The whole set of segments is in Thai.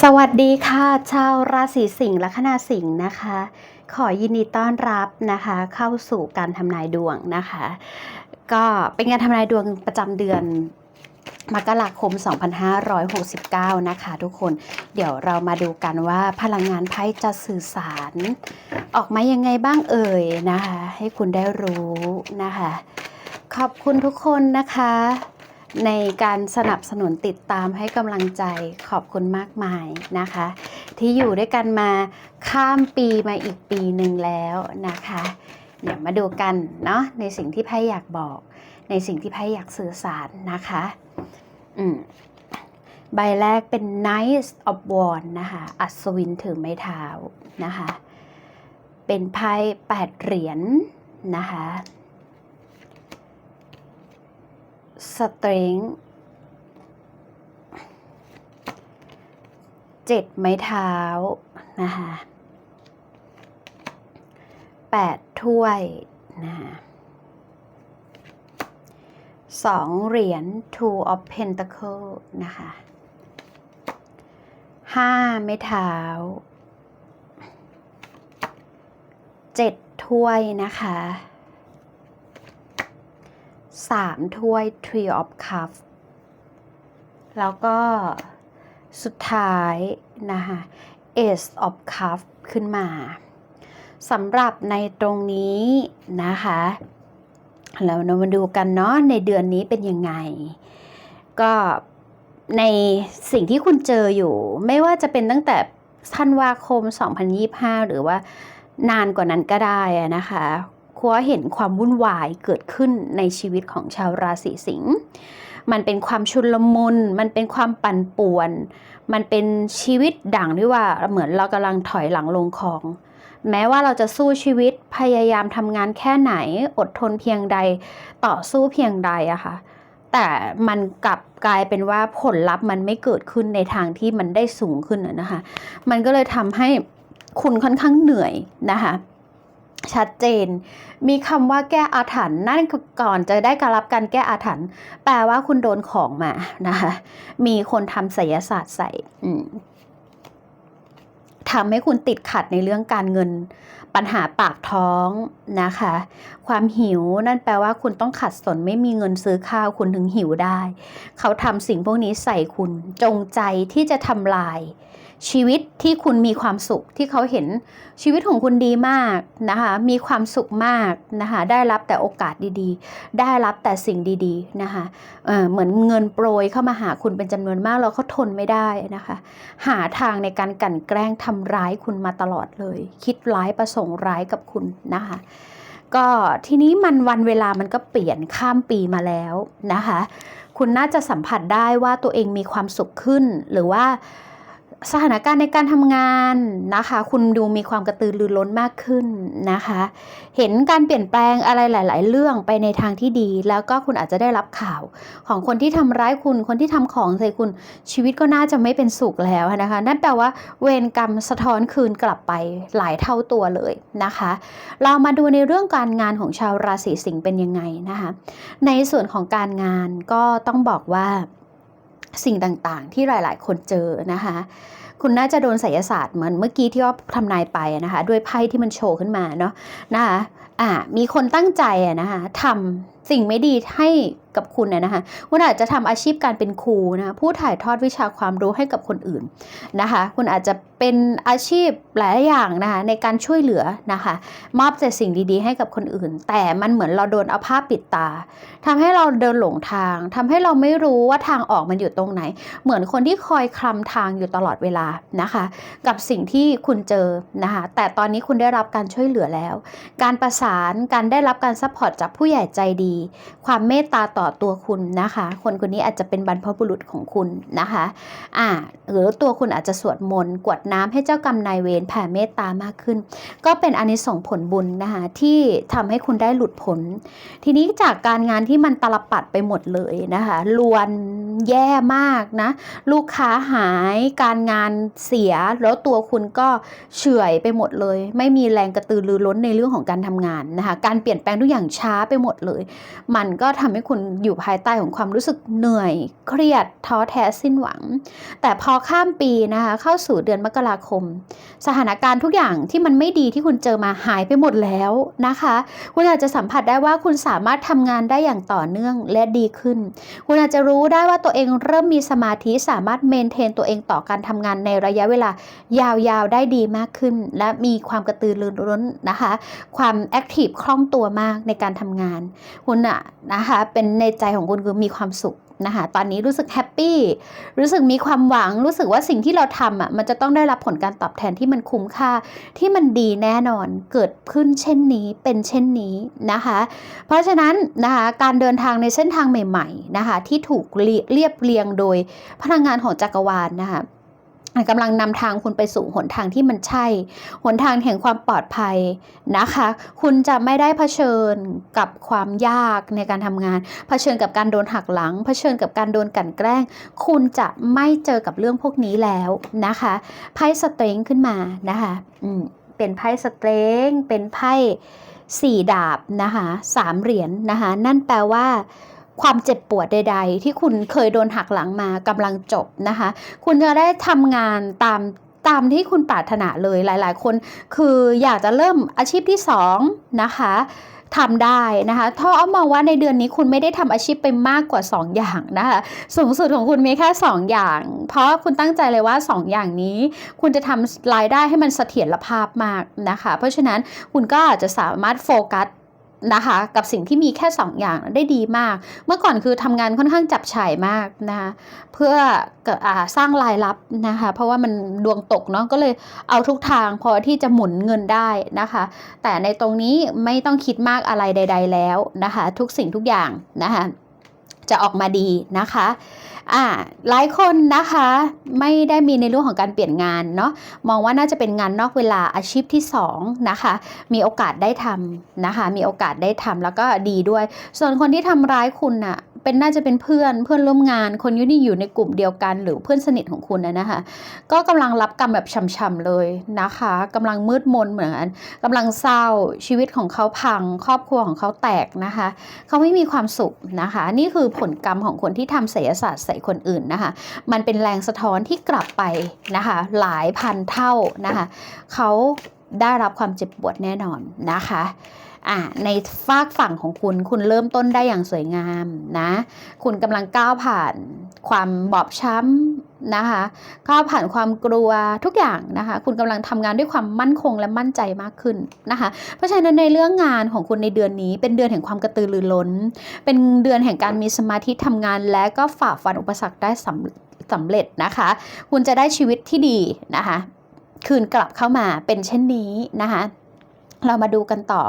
สวัสดีค่ะ ชาวราศีสิงห์และคณาสิงห์นะคะ ขอยินดีต้อนรับนะคะ เข้าสู่การทำนายดวงนะคะ ก็เป็นการทำนายดวงประจำเดือนมกราคม 2569 นะคะ ทุกคน เดี๋ยวเรามาดูกันว่าพลังงานไพ่จะสื่อสาร ออกมายังไงบ้างเอ่ยนะคะ ให้คุณได้รู้นะคะ ขอบคุณทุกคนนะคะ ในการสนับสนุนติดตามให้กำลังใจขอบคุณมากมายนะคะ ที่อยู่ด้วยกันมาข้ามปีมาอีกปีหนึ่งแล้วนะคะ เดี๋ยวมาดูกันเนาะในสิ่งที่ไพ่อยากบอก ในสิ่งที่ไพ่อยากสื่อสารนะคะอืมใบแรกเป็น Knight of Wands นะคะ อัศวินถือไม้เท้านะคะ เป็นไพ่แปดเหรียญนะคะ สเตรงเจ็ดไม้เท้านะคะแปดถ้วยนะคะสองเหรียญ two of pentacle นะคะห้าไม้เท้าเจ็ดถ้วยนะคะ สามถ้วย Tree of Cup แล้วก็สุดท้ายนะคะ Ace of Cup ขึ้นมาสำหรับในตรงนี้นะคะแล้วเรามาดูกันเนาะในเดือนนี้เป็นยังไง ก็ในสิ่งที่คุณเจออยู่ ไม่ว่าจะเป็นตั้งแต่ธันวาคม 2025 หรือว่านานกว่านั้นก็ได้นะคะ คัวเห็นความวุ่นวายเกิดขึ้นในชีวิตของชาวราศีสิงห์มันเป็นความชุลมุน มันเป็นความปั่นป่วน มันเป็นชีวิตดังที่ว่าเหมือนเรากำลังถอยหลังลงคลอง แม้ว่าเราจะสู้ชีวิตพยายามทำงานแค่ไหน อดทนเพียงใด ต่อสู้เพียงใดอะค่ะ แต่มันกลับกลายเป็นว่าผลลัพธ์มันไม่เกิดขึ้นในทางที่มันได้สูงขึ้นอะนะคะ มันก็เลยทำให้คุณค่อนข้างเหนื่อยนะคะ ชัดเจน มีคำว่าแก้อาถรรพ์นั่นก่อนจะได้การรับการแก้อาถรรพ์แปลว่าคุณโดนของมานะคะมีคนทำไสยศาสตร์ใส่ทำให้คุณติดขัดในเรื่องการเงิน ปัญหาปากท้องนะคะ ความหิวนั่นแปลว่าคุณต้องขัดสนไม่มีเงินซื้อข้าวคุณถึงหิวได้ เขาทำสิ่งพวกนี้ใส่คุณจงใจที่จะทำลาย ชีวิตที่คุณมีความสุขที่เขาเห็นชีวิตของคุณดีมากนะคะมีความสุขมากนะคะได้รับแต่โอกาสดีๆ ได้รับแต่สิ่งดีๆนะคะเเหมือนเงินโปรยเข้ามาหาคุณเป็นจำนวนมากแล้วเขาทนไม่ได้นะคะหาทางในการกลั่นแกล้งทำร้ายคุณมาตลอดเลย คิดร้ายประสงค์ร้ายกับคุณนะคะก็ทีนี้มันวันเวลามันก็เปลี่ยนข้ามปีมาแล้วนะคะ คุณน่าจะสัมผัสได้ว่าตัวเองมีความสุขขึ้นหรือว่า สถานการณ์ในการทำงานนะคะ คุณดูมีความกระตือรือร้นมากขึ้นนะคะ เห็นการเปลี่ยนแปลงอะไรหลาย ๆ เรื่องไปในทางที่ดี แล้วก็คุณอาจจะได้รับข่าว ของคนที่ทำร้ายคุณ คนที่ทำของใส่คุณ ชีวิตก็น่าจะไม่เป็นสุขแล้วนะคะ นั่นแปลว่าเวรกรรมสะท้อนคืนกลับไปหลายเท่าตัวเลยนะคะ เรามาดูในเรื่องการงานของชาวราศีสิงห์เป็นยังไงนะคะ ในส่วนของการงานก็ต้องบอกว่า สิ่งต่างๆ ที่หลายๆ คนเจอนะคะ คุณน่าจะโดนไสยศาสตร์เหมือนเมื่อกี้ที่ว่าทำนายไปนะคะ ด้วยไพ่ที่มันโชว์ขึ้นมาเนาะนะคะอ่ามีคนตั้งใจอะนะคะทำสิ่งไม่ดีให้กับคุณนะคะคุณอาจจะทำอาชีพการเป็นครูนะคะผู้ถ่ายทอดวิชาความรู้ให้กับคนอื่นนะคะ คุณอาจจะเป็นอาชีพหลายอย่างนะคะในการช่วยเหลือนะคะมอบแต่สิ่งดีๆ ให้กับคนอื่น แต่มันเหมือนเราโดนเอาผ้าปิดตาทำให้เราเดินหลงทางทำให้เราไม่รู้ว่าทางออกมันอยู่ตรงไหน เหมือนคนที่คอยคลำทางอยู่ตลอดเวลานะคะกับสิ่งที่คุณเจอนะคะแต่ตอนนี้คุณได้รับการช่วยเหลือแล้ว การประสานการได้รับการซัพพอร์ตจากผู้ใหญ่ใจดี ความเมตตาต่อตัวคุณนะคะ คนคนนี้อาจจะเป็นบรรพบุรุษของคุณนะคะอ่าหรือตัวคุณอาจจะสวดมนต์กวดน้ำให้เจ้ากรรมนายเวรแผ่เมตตามากขึ้น ก็เป็นอานิสงส์ผลบุญนะคะที่ทำให้คุณได้หลุดพ้นทีนี้จากการงานที่มันตลปัดไปหมดเลยนะคะลวนแย่มากนะ ลูกค้าหายการงานเสียแล้วตัวคุณก็เฉื่อยไปหมดเลย ไม่มีแรงกระตือรือร้นในเรื่องของการทำงานานนะคะการเปลี่ยนแปลงทุกอย่างช้าไปหมดเลย มันก็ทำให้คุณอยู่ภายใต้ของความรู้สึกเหนื่อย เครียดท้อแท้สิ้นหวัง แต่พอข้ามปีนะคะเข้าสู่เดือนมกราคม สถานการณ์ทุกอย่างที่มันไม่ดีที่คุณเจอมาหายไปหมดแล้วนะคะ คุณอาจจะสัมผัสได้ว่าคุณสามารถทำงานได้อย่างต่อเนื่องและดีขึ้น คุณอาจจะรู้ได้ว่าตัวเองเริ่มมีสมาธิสามารถเมนเทนตัวเองต่อการทำงานในระยะเวลายาวๆได้ดีมากขึ้น และมีความกระตือรือร้นนะคะ ความแอคทีฟคล่องตัวมากในการทำงาน คุณอะนะคะเป็นในใจของคุณคือมีความสุขนะคะตอนนี้รู้สึกแฮปปี้รู้สึกมีความหวัง รู้สึกว่าสิ่งที่เราทำอะมันจะต้องได้รับผลการตอบแทนที่มันคุ้มค่า ที่มันดีแน่นอนเกิดขึ้นเช่นนี้เป็นเช่นนี้นะคะ เพราะฉะนั้นนะคะการเดินทางในเส้นทางใหม่ๆนะคะที่ถูกเรีเรียบเรียงโดยพลังงานของจักรวาลนะคะ กำลังนำทางคุณไปสู่หนทางที่มันใช่ หนทางแห่งความปลอดภัยนะคะ คุณจะไม่ได้เผชิญกับความยากในการทำงาน เผชิญกับการโดนหักหลัง เผชิญกับการโดนกลั่นแกล้ง คุณจะไม่เจอกับเรื่องพวกนี้แล้วนะคะไพ่สเตรงขึ้นมานะคะอืมเป็นไพ่สเตรงเป็นไพ่สี่ดาบนะคะสามเหรียญนะคะนั่นแปลว่า ความเจ็บปวดใด ๆ ที่คุณเคยโดนหักหลังมากำลังจบนะคะ คุณจะได้ทำงานตามตามที่คุณปรารถนาเลยหลาย ๆ คน คืออยากจะเริ่มอาชีพที่สองนะคะทำได้นะคะถ้าเอามองว่าในเดือนนี้คุณไม่ได้ทำอาชีพไปมากกว่า 2 อย่างนะคะสูงสุดของคุณมีแค่ 2 อย่าง เพราะคุณตั้งใจเลยว่า 2 อย่างนี้ คุณจะทำรายได้ให้มันเสถียรภาพมากนะคะ เพราะฉะนั้นคุณก็อาจจะสามารถโฟกัส นะคะกับสิ่งที่มีแค่ 2 อย่างได้ดีมาก เมื่อก่อนคือทำงานค่อนข้างจับฉ่ายมากนะคะเพื่ออสร้างรายรับนะคะเพราะว่ามันดวงตกเนาะก็เลยเอาทุกทางพอที่จะหมุนเงินได้นะคะ แต่ในตรงนี้ไม่ต้องคิดมากอะไรใด ๆ แล้วนะคะ ทุกสิ่งทุกอย่างนะคะจะออกมาดีนะคะ อ่าหลายคนนะคะไม่ได้มีในเรื่องของการเปลี่ยนงานเนาะมองว่าน่าจะเป็นงานนอกเวลาอาชีพที่2นะคะมีโอกาสได้ทำนะคะมีโอกาสได้ทำแล้วก็ดีด้วย ส่วนคนที่ทำร้ายคุณน่ะ เป็นน่าจะเป็นเพื่อนเพื่อนร่วมงาน คนที่อยู่ในกลุ่มเดียวกัน หรือเพื่อนสนิทของคุณนะนะคะ ก็กำลังรับกรรมแบบช่ำๆเลยนะคะกำลังมืดมนเหมือนกันกำลังเศร้าชีวิตของเขาพัง ครอบครัวของเขาแตกนะคะ เขาไม่มีความสุขนะคะ นี่คือผลกรรมของคนที่ทำไสยศาสตร์ใส่คนอื่นนะคะ มันเป็นแรงสะท้อนที่กลับไปนะคะ หลายพันเท่านะคะ เขาได้รับความเจ็บปวดแน่นอนนะคะ อ่าในฝากฝั่งของคุณคุณเริ่มต้นได้อย่างสวยงามนะ คุณกำลังก้าวผ่านความบอบช้ำนะคะก้าวผ่านความกลัวทุกอย่างนะคะ คุณกำลังทำงานด้วยความมั่นคงและมั่นใจมากขึ้นนะคะ เพราะฉะนั้นในเรื่องงานของคุณในเดือนนี้ เป็นเดือนแห่งความกระตือรือร้น เป็นเดือนแห่งการมีสมาธิทำงานและก็ฝ่าฟันอุปสรรคได้สำสำเร็จนะคะ คุณจะได้ชีวิตที่ดีนะคะ คืนกลับเข้ามาเป็นเช่นนี้นะคะ เรามาดูกันต่อ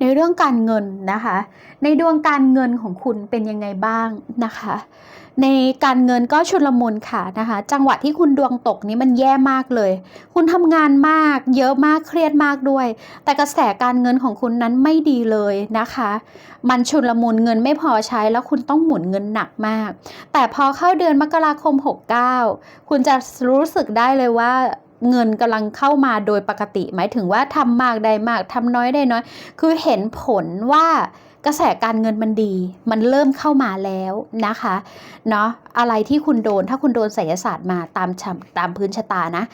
ในเรื่องการเงินนะคะ ในดวงการเงินของคุณเป็นยังไงบ้างนะคะ ในการเงินก็ชุลมุนค่ะนะคะ จังหวะที่คุณดวงตกนี้มันแย่มากเลย คุณทำงานมากเยอะมากเครียดมากด้วย แต่กระแสการเงินของคุณนั้นไม่ดีเลยนะคะ มันชุลมุนเงินไม่พอใช้แล้วคุณต้องหมุนเงินหนักมาก แต่พอเข้าเดือนมกราคม 69 คุณจะรู้สึกได้เลยว่า เงินกำลังเข้ามาโดยปกติ หมายถึงว่าทำมากได้มากทำน้อยได้น้อย คือเห็นผลว่ากระแสการเงินมันดี มันเริ่มเข้ามาแล้วนะคะเนาะอะไรที่คุณโดนถ้าคุณโดนไสยศาสตร์มาตามตามพื้นชะตานะ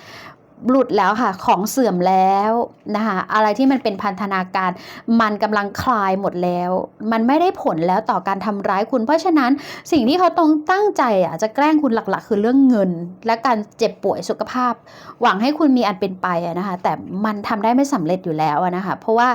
หลุดแล้วค่ะของเสื่อมแล้วนะคะอะไรที่มันเป็นพันธนาการ มันกำลังคลายหมดแล้ว มันไม่ได้ผลแล้วต่อการทำร้ายคุณ เพราะฉะนั้นสิ่งที่เขาต้องตั้งใจอะจะแกล้งคุณหลักๆ คือเรื่องเงิน และการเจ็บป่วยสุขภาพ หวังให้คุณมีอันเป็นไปนะคะแต่มันทำได้ไม่สำเร็จอยู่แล้วนะคะเพราะว่า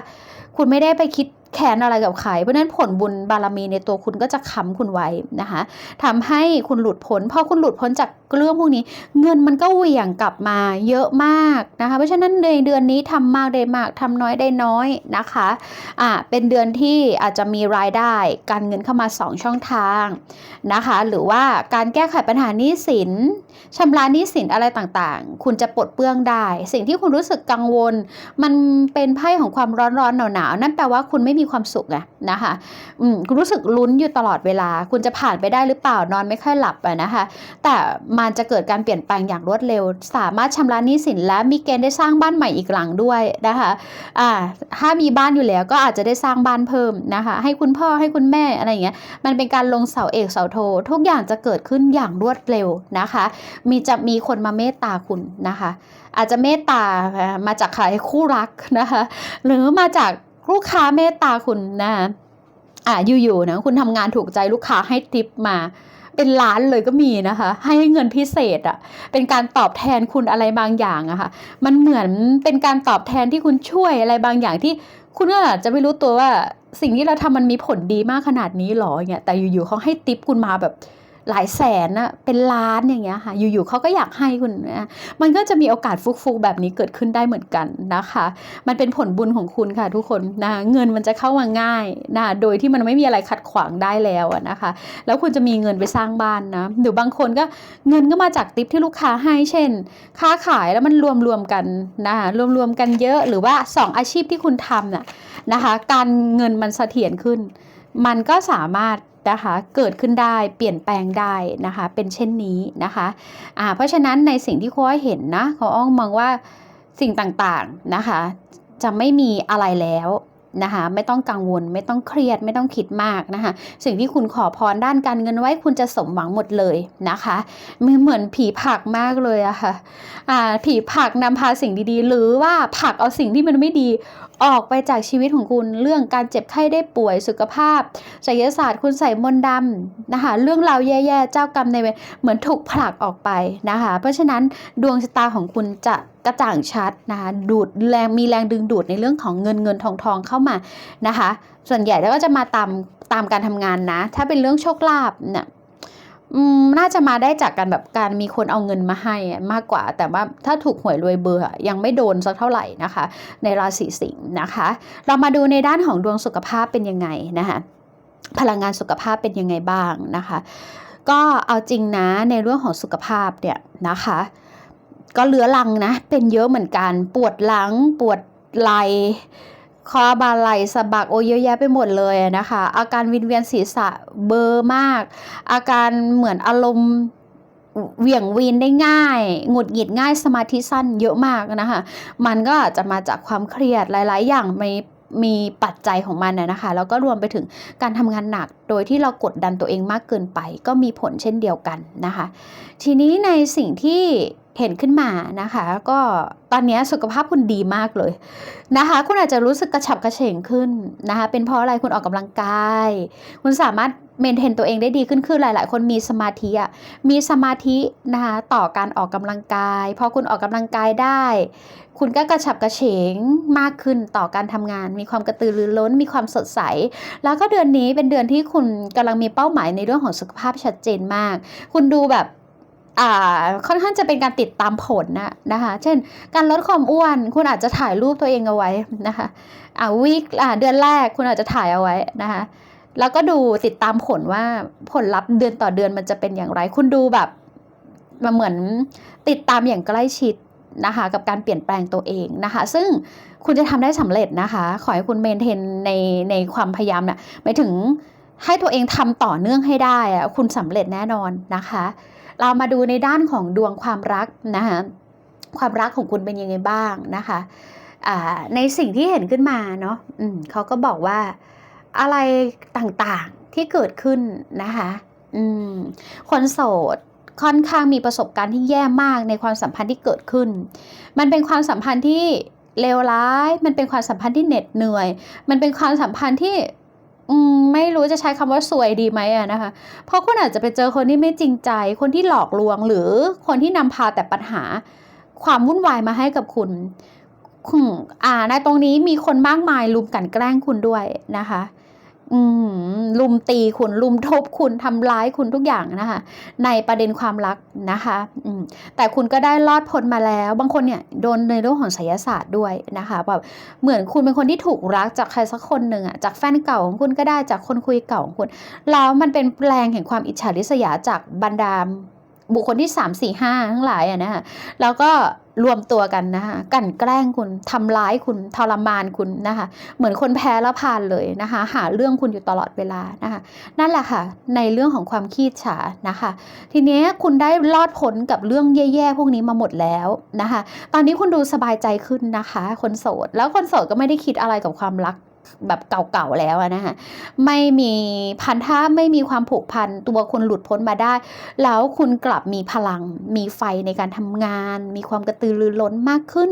คุณไม่ได้ไปคิด แค้นอะไรกับใคร เพราะฉะนั้นผลบุญบารมีในตัวคุณก็จะค้ำคุณไว้นะคะทำให้คุณหลุดพ้นพอคุณหลุดพ้นจากเรื่องพวกนี้ เงินมันก็เหวี่ยงกลับมาเยอะมากนะคะ เพราะฉะนั้นในเดือนนี้ทำมากได้มากทำน้อยได้น้อยนะคะอ่าเป็นเดือนที่อาจจะมีรายได้ การเงินเข้ามา 2 ช่องทางนะคะ หรือว่าการแก้ไขปัญหานี้สินชำระหนี้สินอะไรต่างๆ คุณจะปลดเปลื้องได้ สิ่งที่คุณรู้สึกกังวล มันเป็นไพ่ของความร้อนๆหนาวๆนั่นแปลว่าคุณไม่มีีความสุขไงนะคะอืมคุณรู้สึกลุ้นอยู่ตลอดเวลา คุณจะผ่านไปได้หรือเปล่านอนไม่ค่อยหลับอะนะคะ แต่มันจะเกิดการเปลี่ยนแปลงอย่างรวดเร็ว สามารถชำระหนี้สินและมีเกณฑ์ได้สร้างบ้านใหม่อีกหลังด้วยนะคะอ่าถ้ามีบ้านอยู่แล้วก็อาจจะได้สร้างบ้านเพิ่มนะคะ ให้คุณพ่อให้คุณแม่อะไรอย่างเงี้ยมันเป็นการลงเสาเอกเสาโท ทุกอย่างจะเกิดขึ้นอย่างรวดเร็วนะคะ มีจะมีคนมาเมตตาคุณนะคะ อาจจะเมตตามาจากใครคู่รักนะคะ หรือมาจาก ลูกค้าเมตตาคุณนะคะอ่าอยู่ๆนะคุณทำงานถูกใจลูกค้าให้ทิปมาเป็นล้านเลยก็มีนะคะ ให้เงินพิเศษอะ่ะเป็นการตอบแทนคุณอะไรบางอย่างอะค่ะ มันเหมือนเป็นการตอบแทนที่คุณช่วยอะไรบางอย่างที่คุณก็อาจจะไม่รู้ตัวว่าสิ่งที่เราทำมันมีผลดีมากขนาดนี้หรออย่างเงี้ยแต่อยู่ๆเขาให้ติปคุณมาแบบ หลายแสนอะเป็นล้านอย่างเงี้ยค่ะอยู่ๆเขาก็อยากให้คุณนะมันก็จะมีโอกาสฟุกๆแบบนี้เกิดขึ้นได้เหมือนกันนะคะ มันเป็นผลบุญของคุณค่ะทุกคนนะเงินมันจะเข้ามาง่ายนะโดยที่มันไม่มีอะไรขัดขวางได้แล้วนะคะ แล้วคุณจะมีเงินไปสร้างบ้านนะหรือบางคนก็เงินก็มาจากติปที่ลูกค้าให้เช่น ค้าขายแล้วมันรวมรวมๆกันนะคะรวมรวมๆกันเยอะหรือว่า 2 อาชีพที่คุณทำน่ะนะคะ การเงินมันเสถียรขึ้น มันก็สามารถ นะคะเกิดขึ้นได้เปลี่ยนแปลงได้นะคะเป็นเช่นนี้นะคะอ่าเพราะฉะนั้นในสิ่งที่เขาเห็นนะเขาอ้องมองว่าสิ่งต่างๆนะคะจะไม่มีอะไรแล้ว นะคะไม่ต้องกังวลไม่ต้องเครียดไม่ต้องคิดมากนะคะสิ่งที่คุณขอพรด้านการเงินไว้คุณจะสมหวังหมดเลยนะคะมันเหมือนผีผักมากเลยอะค่ะอ่าผีผักนำพาสิ่งดีๆ หรือว่าผักเอาสิ่งที่มันไม่ดีออกไปจากชีวิตของคุณเรื่องการเจ็บไข้ได้ป่วยสุขภาพไสยศาสตร์คุณใส่มนต์ดำนะคะเรื่องราวแย่ๆเจ้ากรรมในเวรเหมือนถูกผลักออกไปนะคะเพราะฉะนั้นดวงชะตาของคุณจะ กระจ่างชัดนะคะดูดแรงมีแรงดึงดูดในเรื่องของเงินเงินทองทองเข้ามานะคะ ส่วนใหญ่แล้วก็จะมาตามตามการทำงานนะ ถ้าเป็นเรื่องโชคลาภเนี่ยน่าจะมาได้จากการแบบการมีคนเอาเงินมาให้มากกว่า แต่ว่าถ้าถูกหวยรวยเบอร์อยังไม่โดนสักเท่าไหร่นะคะ ในราศีสิงห์นะคะ เรามาดูในด้านของดวงสุขภาพเป็นยังไงนะคะพลังงานสุขภาพเป็นยังไงบ้างนะคะ ก็เอาจริงนะในเรื่องของสุขภาพเนี่ยนะคะ ก็เรื้อรังนะ เป็นเยอะเหมือนกัน ปวดหลัง ปวดไหล่คอบาไหลสะบักโอเยอะแยะไปหมดเลยนะคะ อาการวินเวียนศีรษะเบอร์มาก อาการเหมือนอารมณ์เหวี่ยงวีนได้ง่าย หงุดหงิดง่ายสมาธิสั้นเยอะมากนะคะ มันก็อาจจะมาจากความเครียดหลาย ๆ อย่างมีมีปัจจัยของมันนะคะ แล้วก็รวมไปถึงการทำงานหนัก โดยที่เรากดดันตัวเองมากเกินไป ก็มีผลเช่นเดียวกันนะคะ ทีนี้ในสิ่งที่ เห็นขึ้นมานะคะ ก็ตอนนี้สุขภาพคุณดีมากเลยนะคะ คุณอาจจะรู้สึกกระฉับกระเฉงขึ้นนะคะ เป็นเพราะอะไรคุณออกกำลังกาย คุณสามารถเมนเทนตัวเองได้ดีขึ้นคือหลาย ๆ คนมีสมาธิอะมีสมาธินะคะต่อการออกกำลังกายพอคุณออกกำลังกายได้ คุณก็กระฉับกระเฉงมากขึ้นต่อการทำงาน มีความกระตือรือร้น มีความสดใส แล้วก็เดือนนี้เป็นเดือนที่คุณกำลังมีเป้าหมายในเรื่องของสุขภาพชัดเจนมาก คุณดูแบบ ค่อนข้างจะเป็นการติดตามผลนะนะคะ เช่น การลดความอ้วน คุณอาจจะถ่ายรูปตัวเองเอาไว้นะคะอ่าวีคอ่าเดือนแรกคุณอาจจะถ่ายเอาไว้นะคะแล้วก็ดูติดตามผลว่าผลลัพธ์เดือนต่อเดือนมันจะเป็นอย่างไร คุณดูแบบมาเหมือนติดตามอย่างใกล้ชิดนะคะกับการเปลี่ยนแปลงตัวเองนะคะ ซึ่งคุณจะทำได้สำเร็จนะคะ ขอให้คุณเมนเทนในในความพยายามนะ่ะหมายถึงให้ตัวเองทำต่อเนื่องให้ได้อะคุณสำเร็จแน่นอนนะคะ เรามาดูในด้านของดวงความรักนะคะความรักของคุณเป็นยังไงบ้างนะคะในสิ่งที่เห็นขึ้นมาเนาะเขาก็บอกว่าอะไรต่างๆที่เกิดขึ้นนะคะคนโสดค่อนข้างมีประสบการณ์ที่แย่มากในความสัมพันธ์ที่เกิดขึ้น มันเป็นความสัมพันธ์ที่เลวร้าย มันเป็นความสัมพันธ์ที่เหน็ดเหนื่อย มันเป็นความสัมพันธ์ที่ อืมไม่รู้จะใช้คำว่าสวยดีไหมอะนะคะ เพราะคุณอาจจะไปเจอคนที่ไม่จริงใจ คนที่หลอกลวงหรือคนที่นำพาแต่ปัญหา ความวุ่นวายมาให้กับคุณอ่าในตรงนี้มีคนมากมายลุมกลันแกล้งคุณด้วยนะคะ ลุมตีคุณลุมทบคุณทำร้ายคุณทุกอย่างนะคะ ในประเด็นความรักนะคะอืมแต่คุณก็ได้รอดพ้นมาแล้ว บางคนเนี่ยโดนในเรื่องของศิลศาสตร์ด้วยนะคะแบบเหมือนคุณเป็นคนที่ถูกรักจากใครสักคนหนึ่งอะจากแฟนเก่าของคุณก็ได้จากคนคุยเก่าของคุณแล้วมันเป็นแรงแห่งความอิจฉาริษยาจากบรรดา บุคคลที่3 4 5ทั้งหลายอะนะคะแล้วก็รวมตัวกันนะคะกันแกล้งคุณทำร้ายคุณทรมานคุณนะคะ เหมือนคนแพ้แล้วพานเลยนะคะ หาเรื่องคุณอยู่ตลอดเวลานะคะ นั่นแหละค่ะ ในเรื่องของความขี้ฉานะคะ ทีนี้คุณได้รอดพ้นกับเรื่องแย่ๆพวกนี้มาหมดแล้วนะคะ ตอนนี้คุณดูสบายใจขึ้นนะคะ คนโสด แล้วคนโสดก็ไม่ได้คิดอะไรกับความรัก แบบเก่าๆแล้วอะนะคะไม่มีพันธะไม่มีความผูกพันตัวคุณหลุดพ้นมาได้ แล้วคุณกลับมีพลัง มีไฟในการทำงาน มีความกระตือรือร้นมากขึ้น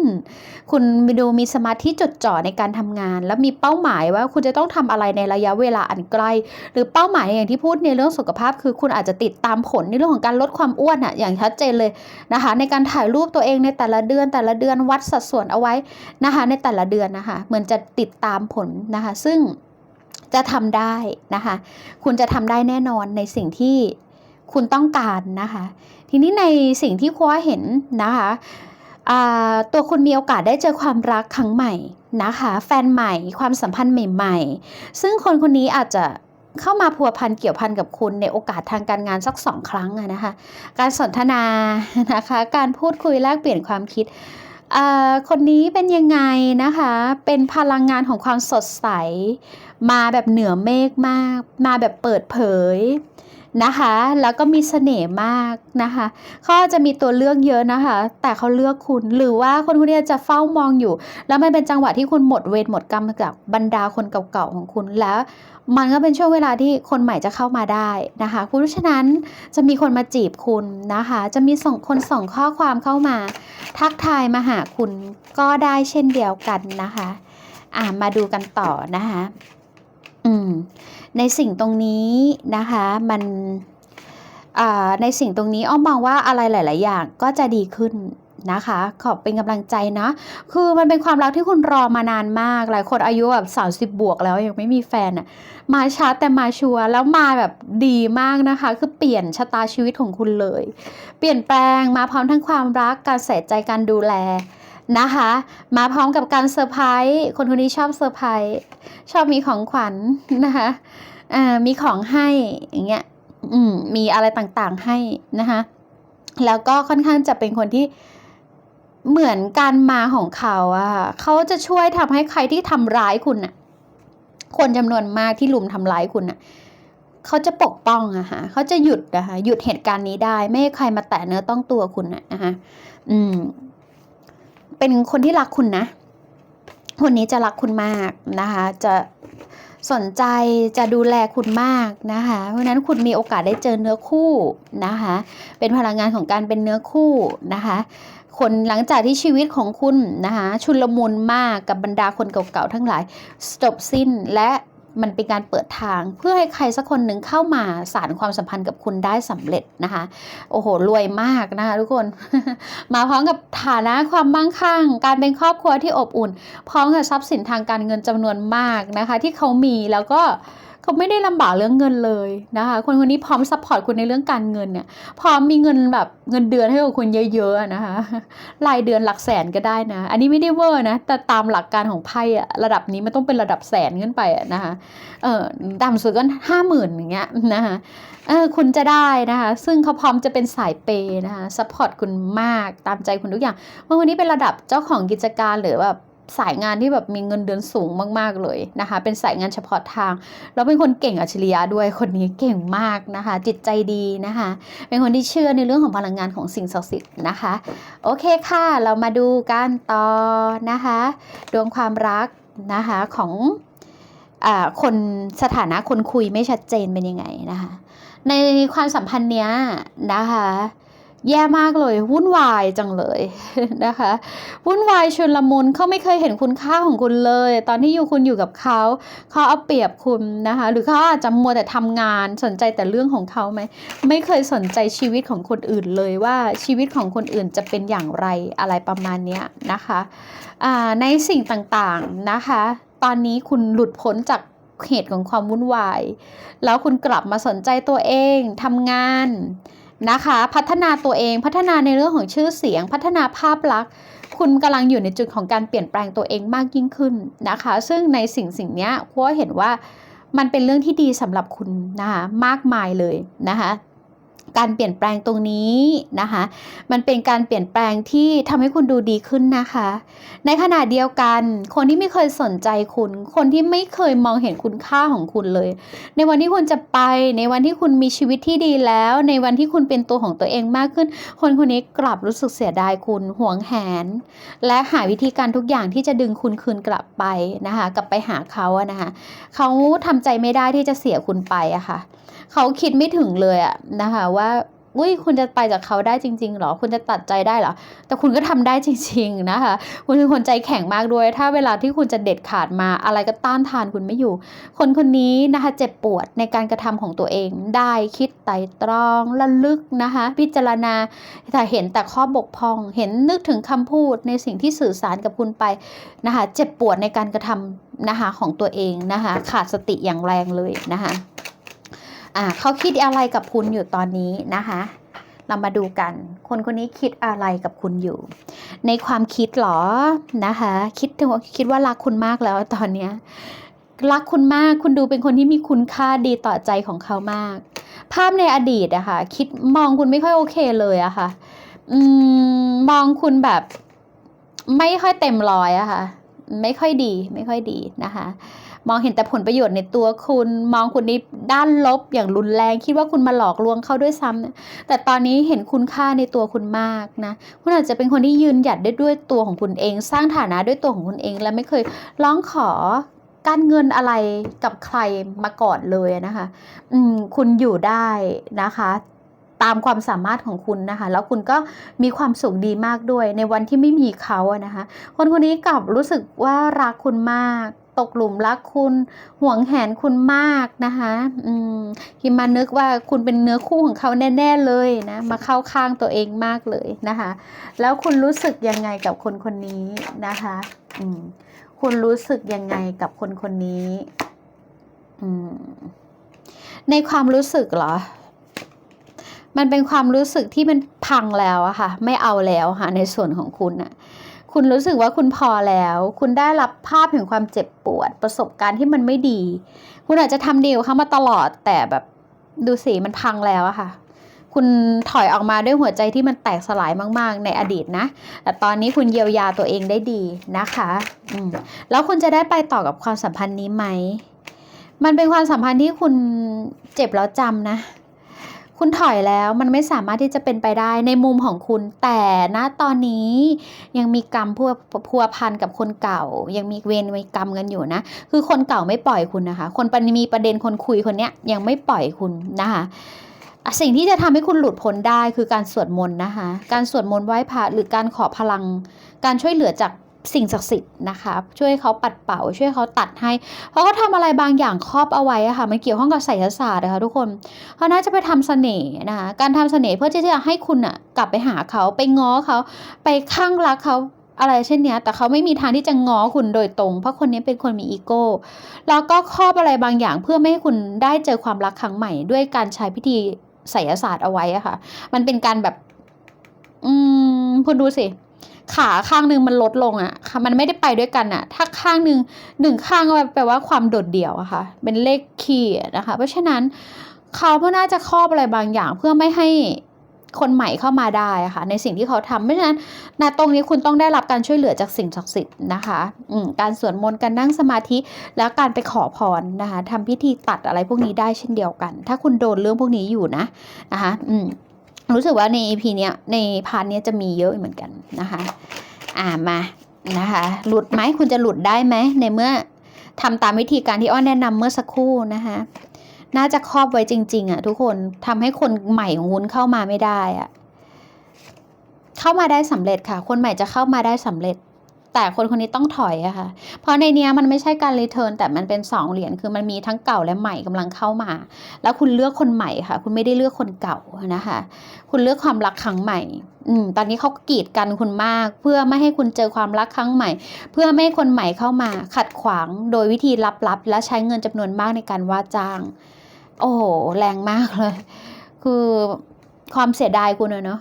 คุณดูมีสมาธิจดจ่อในการทำงาน แล้วมีเป้าหมายว่าคุณจะต้องทำอะไรในระยะเวลาอันใกล้ หรือเป้าหมายอย่างที่พูดในเรื่องสุขภาพ คือคุณอาจจะติดตามผลในเรื่องของการลดความอ้วนอะอย่างชัดเจนเลยนะคะ ในการถ่ายรูปตัวเองในแต่ละเดือนแต่ละเดือนวัดสัดส่วนเอาไว้นะคะ ในแต่ละเดือนนะคะเหมือนจะติดตามผลนะคะ ซึ่งจะทำได้นะคะ คุณจะทำได้แน่นอนในสิ่งที่คุณต้องการนะคะ ทีนี้ในสิ่งที่คว้าเห็นนะคะตัวคุณมีโอกาสได้เจอความรักครั้งใหม่นะคะ แฟนใหม่ความสัมพันธ์ใหม่ๆ ซึ่งคนคนนี้อาจจะเข้ามาพัวพันเกี่ยวพันกับคุณในโอกาสทางการงานสักสองครั้งนะคะ การสนทนานะคะ การพูดคุยแลกเปลี่ยนความคิด คนนี้เป็นยังไงนะคะ เป็นพลังงานของความสดใส มาแบบเหนือเมฆมาก มาแบบเปิดเผยนะคะ แล้วก็มีเสน่ห์มากนะคะเขาจจะมีตัวเลือกเยอะนะคะ แต่เขาเลือกคุณหรือว่าคนคนนี้จะเฝ้ามองอยู่ แล้วมันเป็นจังหวะที่คุณหมดเวรหมดกรรมกับบรรดาคนเก่าๆของคุณแล้ว มันก็เป็นช่วงเวลาที่คนใหม่จะเข้ามาได้นะคะเพราะฉะนั้นจะมีคนมาจีบคุณนะคะ จะมีส่งคนส่งข้อความเข้ามา ทักทายมาหาคุณก็ได้เช่นเดียวกันนะคะ อ่ามาดูกันต่อนะคะ อืม ในสิ่งตรงนี้นะคะ มันอ่าในสิ่งตรงนี้อ้อมมองว่าอะไรหลาย ๆ อย่างก็จะดีขึ้น นะคะ ขอบเป็นกำลังใจนะ คือมันเป็นความรักที่คุณรอมานานมาก หลายคนอายุแบบ 30 บวกแล้วยังไม่มีแฟนอะ มาช้าแต่มาชัวร์แล้วมาแบบดีมากนะคะ คือเปลี่ยนชะตาชีวิตของคุณเลย เปลี่ยนแปลงมาพร้อมทั้งความรัก การใส่ใจการดูแลนะคะ มาพร้อมกับการเซอร์ไพรส์ คนคนนี้ชอบเซอร์ไพรส์ ชอบมีของขวัญนะคะอ่ามีของให้อย่างเงี้ย อืม มีอะไรต่างๆให้นะคะ แล้วก็ค่อนข้างจะเป็นคนที่ เหมือนการมาของเขาอะเขาจะช่วยทำให้ใครที่ทำร้ายคุณอะคนจำนวนมากที่ลุมทำร้ายคุณอะเขาจะปกป้องอะค่ะเขาจะหยุดนะคะหยุดเหตุการณ์นี้ได้ ไม่ให้ใครมาแตะเนื้อต้องตัวคุณอะนะคะอืม เป็นคนที่รักคุณนะ คนนี้จะรักคุณมากนะคะ จะสนใจจะดูแลคุณมากนะคะ เพราะฉะนั้นคุณมีโอกาสได้เจอเนื้อคู่นะคะ เป็นพลังงานของการเป็นเนื้อคู่นะคะ คนหลังจากที่ชีวิตของคุณนะคะชุลมุนมากกับบรรดาคนเก่าๆทั้งหลายจบสิ้นและมันเป็นการเปิดทางเพื่อให้ใครสักคนหนึ่งเข้ามาสารความสัมพันธ์กับคุณได้สำเร็จนะคะ โอ้โห รวยมากนะคะทุกคน มาพร้อมกับฐานะความมั่งคั่ง การเป็นครอบครัวที่อบอุ่น พร้อมกับทรัพย์สินทางการเงินจำนวนมากนะคะ ที่เขามีแล้วก็ เขาไม่ได้ลำบากเรื่องเงินเลยนะคะ คนคนนี้พร้อมซัพพอร์ตคุณในเรื่องการเงินเนี่ย พร้อมมีเงินแบบเงินเดือนให้กับคุณเยอะๆนะคะ รายเดือนหลักแสนก็ได้นะ อันนี้ไม่ได้เวอร์นะ แต่ตามหลักการของไพ่อะระดับนี้มันต้องเป็นระดับแสนขึ้นไปนะคะ เออต่ำสุดก็ห้าหมื่นอย่างเงี้ยนะคะเออคุณจะได้นะคะ ซึ่งเขาพร้อมจะเป็นสายเปย์นะคะซัพพอร์ตคุณมากตามใจคุณทุกอย่างเมื่อวันนี้เป็นระดับเจ้าของกิจการหรือแบบ สายงานที่แบบมีเงินเดือนสูงมากๆเลยนะคะ เป็นสายงานเฉพาะทาง แล้วเป็นคนเก่งอัจฉริยะด้วยคนนี้เก่งมากนะคะ จิตใจดีนะคะ เป็นคนที่เชื่อในเรื่องของพลังงานของสิ่งศักดิ์สิทธิ์นะคะ โอเคค่ะ เรามาดูกันต่อนะคะ ดวงความรักนะคะของอ่าคนสถานะคนคุยไม่ชัดเจนเป็นยังไงนะคะ ในความสัมพันธ์เนี้ยนะคะ แย่มากเลย วุ่นวายจังเลยนะคะ วุ่นวายชุนละมุนเขาไม่เคยเห็นคุณค่าของคุณเลย ตอนที่อยู่คุณอยู่กับเขาเขาเอาเปรียบคุณนะคะ หรือเขาอาจจะมัวแต่ทำงานสนใจแต่เรื่องของเขาไหมไม่เคยสนใจชีวิตของคนอื่นเลยว่าชีวิตของคนอื่นจะเป็นอย่างไรอะไรประมาณนี้นะคะในสิ่งต่างๆนะคะ ตอนนี้คุณหลุดพ้นจากเหตุของความวุ่นวาย แล้วคุณกลับมาสนใจตัวเองทำงาน นะคะ พัฒนาตัวเองพัฒนาในเรื่องของชื่อเสียง พัฒนาภาพลักษณ์ คุณกำลังอยู่ในจุดของการเปลี่ยนแปลงตัวเองมากยิ่งขึ้นนะคะ ซึ่งในสิ่งสิ่งนี้เพราะว่าเห็นว่ามันเป็นเรื่องที่ดีสำหรับคุณนะคะมากมายเลยนะคะ การเปลี่ยนแปลงตรงนี้นะคะ มันเป็นการเปลี่ยนแปลงที่ทำให้คุณดูดีขึ้นนะคะ ในขณะเดียวกัน คนที่ไม่เคยสนใจคุณ คนที่ไม่เคยมองเห็นคุณค่าของคุณเลย ในวันที่คุณจะไป ในวันที่คุณมีชีวิตที่ดีแล้ว ในวันที่คุณเป็นตัวของตัวเองมากขึ้น คนคนนี้กลับรู้สึกเสียดายคุณห่วงแหน และหาวิธีการทุกอย่างที่จะดึงคุณคืนกลับไปนะคะ กลับไปหาเขาอะนะคะ เขาทำใจไม่ได้ที่จะเสียคุณไปอะค่ะ เขาคิดไม่ถึงเลยอะนะคะว่าอุ้ยคุณจะไปจากเขาได้จริงๆหรอ คุณจะตัดใจได้เหรอ แต่คุณก็ทำได้จริง ๆนะคะ คุณเป็นคนใจแข็งมากด้วย ถ้าเวลาที่คุณจะเด็ดขาดมาอะไรก็ต้านทานคุณไม่อยู่ คนคนนี้นะคะเจ็บปวดในการกระทำของตัวเองได้คิดไตร่ตรองระลึกนะคะ พิจารณาแต่เห็นแต่ข้อบกพร่อง เห็นนึกถึงคำพูดในสิ่งที่สื่อสารกับคุณไปนะคะเจ็บปวดในการกระทำนะคะของตัวเองนะคะ ขาดสติอย่างแรงเลยนะคะ เขาคิดอะไรกับคุณอยู่ตอนนี้นะคะ เรามาดูกัน คนคนนี้คิดอะไรกับคุณอยู่ ในความคิดเหรอนะคะ คิดว่าคิดว่ารักคุณมากแล้วตอนเนี้ยรักคุณมากคุณดูเป็นคนที่มีคุณค่าดีต่อใจของเขามาก ภาพในอดีตอะค่ะ คิดมองคุณไม่ค่อยโอเคเลยอะค่ะอืมมองคุณแบบไม่ค่อยเต็มร้อยอะค่ะ ไม่ค่อยดี ไม่ค่อยดีนะคะ มองเห็นแต่ผลประโยชน์ในตัวคุณ มองคุณในด้านลบอย่างรุนแรง คิดว่าคุณมาหลอกลวงเขาด้วยซ้ำแต่ตอนนี้เห็นคุณค่าในตัวคุณมากนะ คุณอาจจะเป็นคนที่ยืนหยัดได้ด้วยตัวของคุณเอง สร้างฐานะด้วยตัวของคุณเอง และไม่เคยร้องขอการเงินอะไรกับใครมาก่อนเลยนะคะ อืม คุณอยู่ได้นะคะตามความสามารถของคุณนะคะ แล้วคุณก็มีความสุขดีมากด้วยในวันที่ไม่มีเขาอะนะคะ คนคนนี้กลับรู้สึกว่ารักคุณมาก ตกหลุมรักคุณห่วงแหนคุณมากนะคะอืมคิมมานึกว่าคุณเป็นเนื้อคู่ของเขาแน่ ๆเลยนะมาเข้าข้างตัวเองมากเลยนะคะ แล้วคุณรู้สึกยังไงกับคนคนนี้นะคะอืมคุณรู้สึกยังไงกับคนคนนี้อืมในความรู้สึกเหรอมันเป็นความรู้สึกที่มันพังแล้วอะค่ะ ไม่เอาแล้วค่ะในส่วนของคุณอะ คุณรู้สึกว่าคุณพอแล้ว คุณได้รับภาพแห่งความเจ็บปวด ประสบการณ์ที่มันไม่ดี คุณอาจจะทำดีกับเขามาตลอด แต่แบบดูสิมันพังแล้วอะค่ะ คุณถอยออกมาด้วยหัวใจที่มันแตกสลายมาก ๆ ในอดีตนะ แต่ตอนนี้คุณเยียวยาตัวเองได้ดีนะคะอืมแล้วคุณจะได้ไปต่อกับความสัมพันธ์นี้ไหม มันเป็นความสัมพันธ์ที่คุณเจ็บแล้วจำนะ คุณถอยแล้วมันไม่สามารถที่จะเป็นไปได้ในมุมของคุณ แต่ณตอนนี้ยังมีกรรมพัวพัวพันกับคนเก่า ยังมีเวรมีกรรมกันอยู่นะ คือคนเก่าไม่ปล่อยคุณนะคะ คนปมีประเด็นคนคุยคนเนี้ยยังไม่ปล่อยคุณนะคะสิ่งที่จะทำให้คุณหลุดพ้นได้คือการสวดมนต์นะคะ การสวดมนต์ไหว้พระหรือการขอพลัง การช่วยเหลือจาก สิ่งศักดิ์สิทธิ์นะคะ ช่วยเขาปัดเป่า ช่วยเขาตัดให้ เพราะเขาทำอะไรบางอย่างครอบเอาไว้อะค่ะมันเกี่ยวข้องกับไสยศาสตร์นะคะทุกคนเขาน่าจะไปทำเสน่ห์นะคะการทำเสน่ห์เพื่อที่จะให้คุณอะกลับไปหาเขาไปง้อเขาไปข้างรักเขาอะไรเช่นเนี้ยแต่เขาไม่มีทางที่จะง้อคุณโดยตรง เพราะคนนี้เป็นคนมีอีโก้แล้วก็ครอบอะไรบางอย่างเพื่อไม่ให้คุณได้เจอความรักครั้งใหม่ ด้วยการใช้พิธีไสยศาสตร์เอาไว้อะค่ะ มันเป็นการแบบ อืมคุณดูสิ ขาข้างหนึ่งมันลดลงอะค่ะ มันไม่ได้ไปด้วยกันอะถ้าข้างหนึ่งหนึ่งข้างก็แปลว่าความโดดเดี่ยวอะค่ะ เป็นเลขคีย์นะคะ เพราะฉะนั้นเขาก็น่าจะครอบอะไรบางอย่างเพื่อไม่ให้คนใหม่เข้ามาได้อะค่ะ ในสิ่งที่เขาทำเพราะฉะนั้นณตรงนี้คุณต้องได้รับการช่วยเหลือจากสิ่งศักดิ์สิทธิ์นะคะการสวดมนต์การนั่งสมาธิ แล้วการไปขอพรนะคะทำพิธีตัดอะไรพวกนี้ได้เช่นเดียวกัน ถ้าคุณโดนเรื่องพวกนี้อยู่นะนะคะอืม รู้สึกว่าใน EP เนี้ยในพาร์ทเนี้ยจะมีเยอะเหมือนกันนะคะ อ่ามานะคะ หลุดไหมคุณจะหลุดได้ไหมในเมื่อทำตามวิธีการที่อ้อนแนะนำเมื่อสักครู่นะคะน่าจะครอบไว้จริง ๆอะทุกคนทำให้คนใหม่ของวุ้นเข้ามาไม่ได้อะ เข้ามาได้สำเร็จค่ะ คนใหม่จะเข้ามาได้สำเร็จ แต่คนคนนี้ต้องถอยอะค่ะ เพราะในเนี้ยมันไม่ใช่การรีเทิร์นแต่มันเป็นสองเหรียญคือมันมีทั้งเก่าและใหม่กำลังเข้ามา แล้วคุณเลือกคนใหม่ค่ะ คุณไม่ได้เลือกคนเก่านะคะ คุณเลือกความรักครั้งใหม่อืมตอนนี้เขากีดกันคุณมาก เพื่อไม่ให้คุณเจอความรักครั้งใหม่ เพื่อไม่ให้คนใหม่เข้ามา ขัดขวางโดยวิธีลับๆและใช้เงินจำนวนมากในการว่าจ้าง โอ้โหแรงมากเลย คือความเสียดายคุณอะเนาะ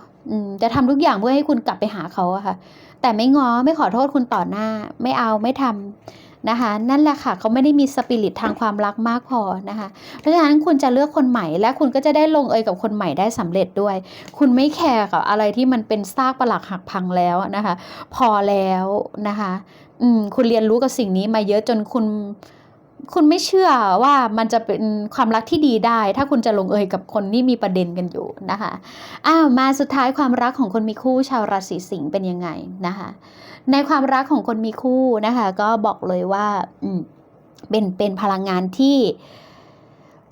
จะทำทุกอย่างเพื่อให้คุณกลับไปหาเขาอะค่ะ แต่ไม่ง้อไม่ขอโทษคุณต่อหน้า ไม่เอาไม่ทำนะคะนั่นแหละค่ะเขาไม่ได้มีสปิริตทางความรักมากพอนะคะเพราะฉะนั้นคุณจะเลือกคนใหม่ และคุณก็จะได้ลงเอยกับคนใหม่ได้สำเร็จด้วย คุณไม่แคร์กับอะไรที่มันเป็นซากปลักหักพังแล้วนะคะ พอแล้วนะคะอืมคุณเรียนรู้กับสิ่งนี้มาเยอะจนคุณ คุณไม่เชื่อว่ามันจะเป็นความรักที่ดีได้ ถ้าคุณจะลงเอยกับคนที่มีประเด็นกันอยู่นะคะอ้าวมาสุดท้ายความรักของคนมีคู่ชาวราศีสิงห์เป็นยังไงนะคะ ในความรักของคนมีคู่นะคะ ก็บอกเลยว่าอืมเป็นเป็นพลังงานที่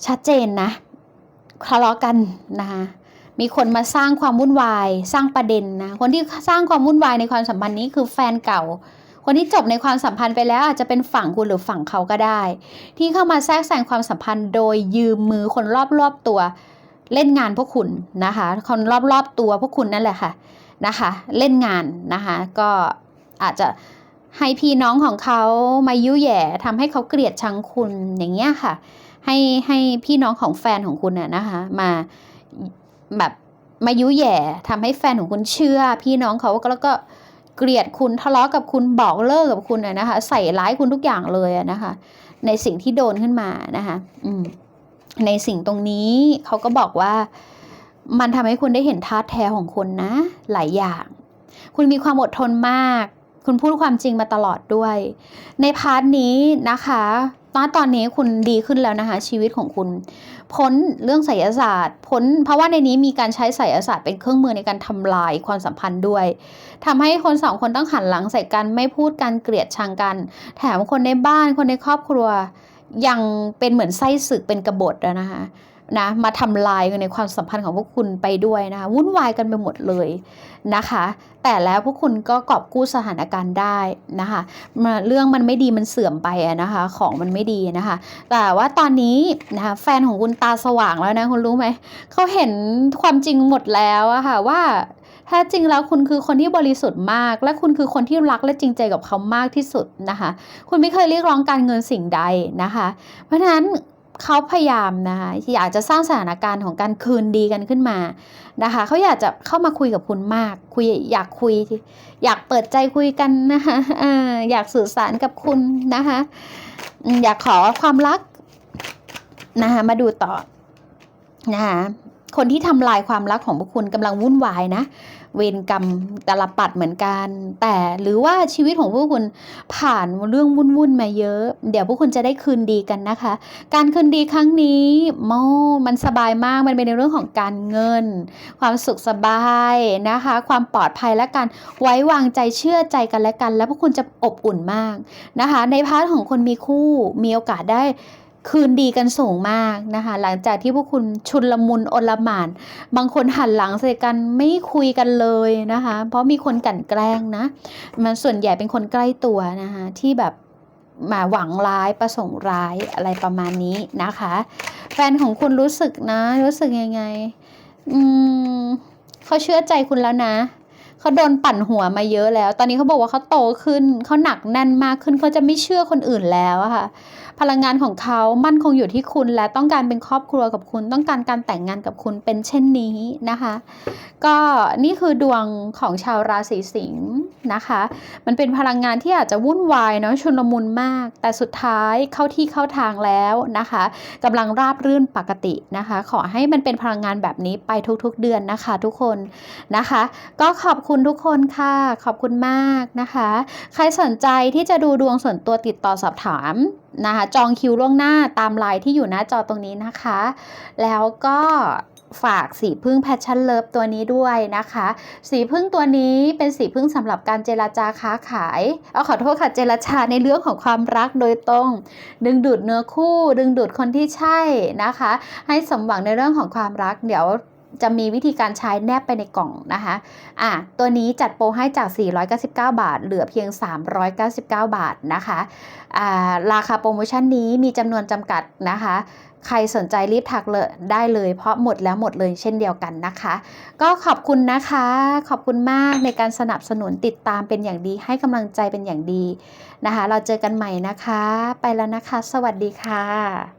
ชัดเจนนะทะเลาะกันนะคะมีคนมาสร้างความวุ่นวาย สร้างประเด็นนะคนที่สร้างความวุ่นวายในความสัมพันธ์นี้คือแฟนเก่า คนที่จบในความสัมพันธ์ไปแล้วอาจจะเป็นฝั่งคุณหรือฝั่งเขาก็ได้ ที่เข้ามาแทรกแซงความสัมพันธ์ โดยยืมมือคนรอบๆตัวเล่นงานพวกคุณนะคะ คนรอบๆตัวพวกคุณนั่นแหละค่ะนะคะ เล่นงานนะคะ ก็อาจจะให้พี่น้องของเขามายุ่ยแย่ทำให้เขาเกลียดชังคุณอย่างเงี้ยค่ะ ให้ให้พี่น้องของแฟนของคุณน่ะนะคะ มาแบบมายุ่ยแย่ทำให้แฟนของคุณเชื่อ พี่น้องเขาแล้วก็ เกลียดคุณทะเลาะกับคุณบอกเลิกกับคุณนะนะคะ ใส่ร้ายคุณทุกอย่างเลยอะนะคะ ในสิ่งที่โดนขึ้นมานะคะอืมในสิ่งตรงนี้เขาก็บอกว่า มันทำให้คุณได้เห็นท่าแท้ของคนนะ หลายอย่าง คุณมีความอดทนมาก คุณพูดความจริงมาตลอดด้วย ในพาร์ทนี้นะคะ ตอนตอนนี้คุณดีขึ้นแล้วนะคะ ชีวิตของคุณพ้นเรื่องไสยศาสตร์พ้นเพราะว่าในนี้มีการใช้ไสยศาสตร์เป็นเครื่องมือในการทำลายความสัมพันธ์ด้วยทำให้คนสองคนต้องหันหลังใส่กันไม่พูดกันเกลียดชังกัน แถมคนในบ้านคนในครอบครัวยังเป็นเหมือนไส้ศึกเป็นกบฏอะนะคะ นะมาทำลายกันในความสัมพันธ์ของพวกคุณไปด้วยนะคะวุ่นวายกันไปหมดเลยนะคะ แต่แล้วพวกคุณก็กอบกู้สถานการณ์ได้นะคะมาเรื่องมันไม่ดีมันเสื่อมไปอะนะคะ ของมันไม่ดีนะคะ แต่ว่าตอนนี้นะคะแฟนของคุณตาสว่างแล้วนะคุณรู้ไหมเขาเห็นความจริงหมดแล้วอะค่ะว่าแท้จริงแล้วคุณคือคนที่บริสุทธิ์มาก และคุณคือคนที่รักและจริงใจกับเขามากที่สุดนะคะ คุณไม่เคยเรียกร้องการเงินสิ่งใดนะคะ เพราะฉะนั้น เขาพยายามนะคะอยากจะสร้างสถานการณ์ของการคืนดีกันขึ้นมานะคะเขาอยากจะเข้ามาคุยกับคุณมาก คุยอยากคุย อยากเปิดใจคุยกันนะคะอยากสื่อสารกับคุณนะคะอืมอยากขอความรักนะคะมาดูต่อนะคะคนที่ทำลายความรักของพวกคุณกำลังวุ่นวายนะ เวรกรรมตลปัดเหมือนกัน แต่หรือว่าชีวิตของพวกคุณผ่านเรื่องวุ่นๆมาเยอะ เดี๋ยวพวกคุณจะได้คืนดีกันนะคะ การคืนดีครั้งนี้โมมันสบายมากมันเป็นในเรื่องของการเงิน ความสุขสบายนะคะ ความปลอดภัยและการไว้วางใจเชื่อใจกันและกัน แล้วพวกคุณจะอบอุ่นมากนะคะ ในพาร์ทของคนมีคู่มีโอกาสได้ คืนดีกันสูงมากนะคะ หลังจากที่พวกคุณชุนละมุนอลหมานบางคนหันหลังใส่กันไม่คุยกันเลยนะคะ เพราะมีคนกันแกล้งนะ มันส่วนใหญ่เป็นคนใกล้ตัวนะคะที่แบบมาหวังร้ายประสงค์ร้ายอะไรประมาณนี้นะคะ แฟนของคุณรู้สึกนะ รู้สึกยังไง อืมเขาเชื่อใจคุณแล้วนะเขาโดนปั่นหัวมาเยอะแล้ว ตอนนี้เขาบอกว่าเขาโตขึ้น เขาหนักแน่นมากขึ้น เขาจะไม่เชื่อคนอื่นแล้วอะค่ะ พลังงานของเขามั่นคงอยู่ที่คุณและต้องการเป็นครอบครัวกับคุณ ต้องการการแต่งงานกับคุณเป็นเช่นนี้นะคะ ก็นี่คือดวงของชาวราศีสิงห์นะคะ มันเป็นพลังงานที่อาจจะวุ่นวายเนาะชุลมุนมาก แต่สุดท้ายเข้าที่เข้าทางแล้วนะคะกำลังราบรื่นปกตินะคะ ขอให้มันเป็นพลังงานแบบนี้ไปทุกๆเดือนนะคะ ทุกคนนะคะ ก็ขอบคุณทุกคนค่ะ ขอบคุณมากนะคะ ใครสนใจที่จะดูดวงส่วนตัวติดต่อสอบถาม นะคะ จองคิวล่วงหน้าตามไลน์ที่อยู่หน้าจอตรงนี้นะคะ แล้วก็ฝากสีพึ่งแพชชั่นเลิฟตัวนี้ด้วยนะคะ สีพึ่งตัวนี้เป็นสีพึ่งสำหรับการเจราจาค้าขายเอาขอโทษค่ะเจรจาในเรื่องของความรักโดยตรง ดึงดูดเนื้อคู่ ดึงดูดคนที่ใช่นะคะ ให้สมหวังในเรื่องของความรักเดี๋ยว จะมีวิธีการใช้แนบไปในกล่องนะคะอะตัวนี้จัดโปรให้จาก 499 บาท เหลือเพียง 399 บาทนะคะอ่าราคาโปรโมชั่นนี้มีจำนวนจำกัดนะคะใครสนใจรีบทักเลยได้เลยเพราะหมดแล้วหมดเลยเช่นเดียวกันนะคะ ก็ขอบคุณนะคะ ขอบคุณมากในการสนับสนุนติดตามเป็นอย่างดี ให้กำลังใจเป็นอย่างดีนะคะ เราเจอกันใหม่นะคะ ไปแล้วนะคะ สวัสดีค่ะ